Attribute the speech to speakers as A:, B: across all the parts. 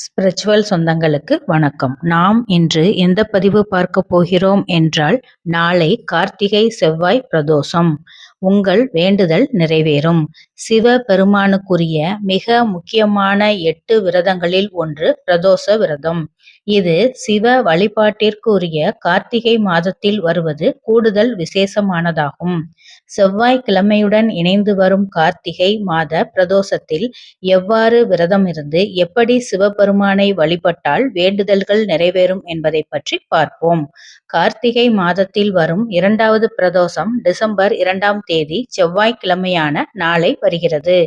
A: Spiritual சொந்தங்களுக்கு வணக்கம். நாம் இன்று எந்த பதிவு பார்க்க போகிறோம் என்றால் நாளை கார்த்திகை செவ்வாய் பிரதோஷம். உங்கள் வேண்டுதல் நிறைவேறும். சிவ பெருமானுக்குரிய மிக முக்கியமான எட்டு விரதங்களில் ஒன்று பிரதோஷ விரதம். இது சிவ வழிபாட்டிற்குரிய கார்த்திகை மாதத்தில் வருவது கூடுதல் விசேஷமானதாகும். செவ்வாய்க்கிழமையுடன் இணைந்து வரும் கார்த்திகை மாத பிரதோஷத்தில் எவ்வாறு விரதம் இருந்து எப்படி சிவபெருமானை வழிபட்டால் வேண்டுதல்கள் நிறைவேறும் என்பதை பற்றி பார்ப்போம். கார்த்திகை மாதத்தில் வரும் இரண்டாவது பிரதோஷம் டிசம்பர் இரண்டாம் தேதி செவ்வாய்க்கிழமையான நாளை வருகிறது.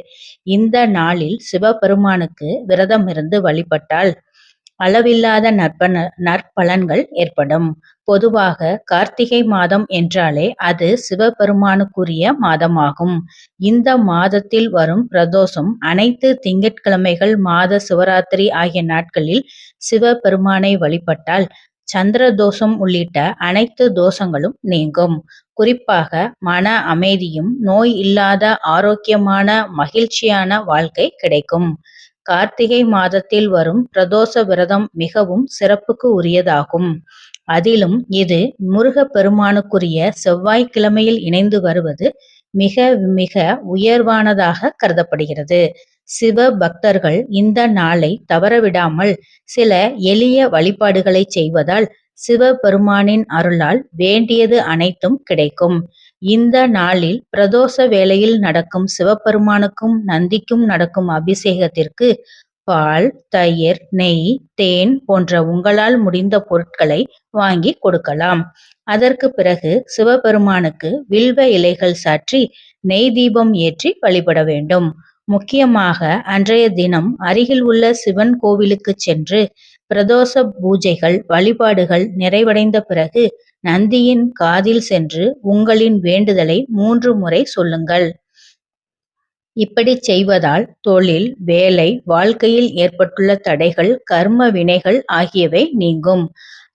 A: இந்த நாளில் சிவபெருமானுக்கு விரதம் இருந்து வழிபட்டால் அளவில்லாத நற்பன நற்பலன்கள் ஏற்படும். பொதுவாக கார்த்திகை மாதம் என்றாலே அது சிவபெருமானுக்குரிய மாதமாகும். இந்த மாதத்தில் வரும் பிரதோஷம் அனைத்து திங்கட்கிழமைகள் மாத சிவராத்திரி ஆகிய நாட்களில் சிவபெருமானை வழிபட்டால் சந்திர தோஷம் உள்ளிட்ட அனைத்து தோஷங்களும் நீங்கும். குறிப்பாக மன அமைதியும் நோய் இல்லாத ஆரோக்கியமான மகிழ்ச்சியான வாழ்க்கை கிடைக்கும். கார்த்திகை மாதத்தில் வரும் பிரதோஷ விரதம் மிகவும் சிறப்புக்கு உரியதாகும். அதிலும் இது முருக பெருமானுக்குரிய செவ்வாய்க்கிழமையில் இணைந்து வருவது மிக மிக உயர்வானதாக கருதப்படுகிறது. சிவ பக்தர்கள் இந்த நாளை தவறவிடாமல் சில எளிய வழிபாடுகளை செய்வதால் சிவபெருமானின் அருளால் வேண்டியது அனைத்தும் கிடைக்கும். இந்த நாளில் பிரதோஷ வேளையில் நடக்கும் சிவபெருமானுக்கும் நந்திக்கும் நடக்கும் அபிஷேகத்திற்கு பால் தயிர் நெய் தேன் போன்ற உங்களால் முடிந்த பொருட்களை வாங்கி கொடுக்கலாம். அதற்கு பிறகு சிவபெருமானுக்கு வில்வ இலைகள் சாற்றி நெய் தீபம் ஏற்றி வழிபட வேண்டும். முக்கியமாக அன்றைய தினம் அருகில் உள்ள சிவன் கோவிலுக்கு சென்று பிரதோஷ பூஜைகள் வழிபாடுகள் நிறைவடைந்த பிறகு நந்தியின் காதில் சென்று உங்களின் வேண்டுதலை மூன்று முறை சொல்லுங்கள். இப்படி செய்வதால் தொழில் வேலை வாழ்க்கையில் ஏற்பட்டுள்ள தடைகள் கர்ம வினைகள் ஆகியவை நீங்கும்.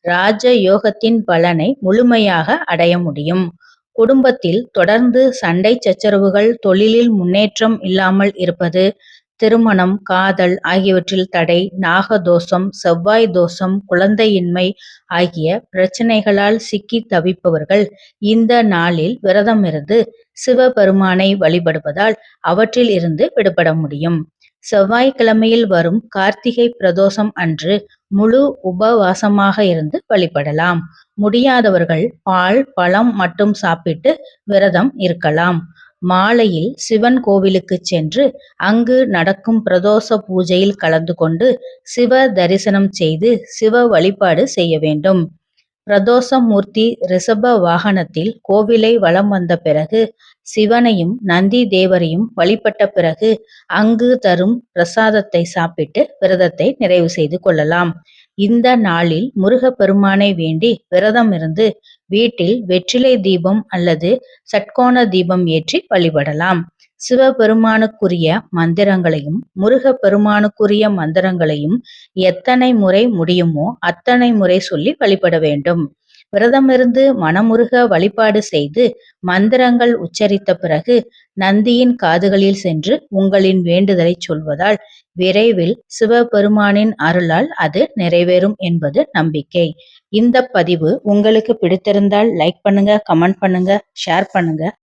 A: ராஜ யோகத்தின் பலனை முழுமையாக அடைய முடியும். குடும்பத்தில் தொடர்ந்து சண்டை சச்சரவுகள் தொழிலில் முன்னேற்றம் இல்லாமல் இருப்பது திருமணம் காதல் ஆகியவற்றில் தடை நாகதோஷம் செவ்வாய் தோஷம் குழந்தையின்மை ஆகிய பிரச்சனைகளால் சிக்கி தவிப்பவர்கள் இந்த நாளில் விரதம் இருந்து சிவபெருமானை வழிபடுவதால் அவற்றில் இருந்து விடுபட முடியும். செவ்வாய்க்கிழமையில் வரும் கார்த்திகை பிரதோஷம் அன்று முழு உபவாசமாக இருந்து வழிபடலாம். முடியாதவர்கள் பால் பழம் மட்டும் சாப்பிட்டு விரதம் இருக்கலாம். மாலையில் சிவன் கோவிலுக்கு சென்று அங்கு நடக்கும் பிரதோஷ பூஜையில் கலந்து கொண்டு சிவ தரிசனம் செய்து சிவ வழிபாடு செய்ய வேண்டும். பிரதோஷமூர்த்தி ரிஷப வாகனத்தில் கோவிலை வலம் வந்த பிறகு சிவனையும் நந்தி தேவரையும் வழிபட்ட பிறகு அங்கு தரும் பிரசாதத்தை சாப்பிட்டு விரதத்தை நிறைவு செய்து கொள்ளலாம். இந்த நாளில் முருகப்பெருமானை வேண்டி விரதம் இருந்து வீட்டில் வெற்றிலை தீபம் அல்லது சட்கோண தீபம் ஏற்றி வழிபடலாம். சிவபெருமானுக்குரிய மந்திரங்களையும் முருகப் பெருமானுக்குரிய மந்திரங்களையும் எத்தனை முறை முடியுமோ அத்தனை முறை சொல்லி வழிபட வேண்டும். விரதமிருந்து மனமுருக வழிபாடு செய்து மந்திரங்கள் உச்சரித்த பிறகு நந்தியின் காதுகளில் சென்று உங்களின் வேண்டுதலை சொல்வதால் விரைவில் சிவபெருமானின் அருளால் அது நிறைவேறும் என்பது நம்பிக்கை. இந்த பதிவு உங்களுக்கு பிடித்திருந்தால் லைக் பண்ணுங்க கமெண்ட் பண்ணுங்க ஷேர் பண்ணுங்க.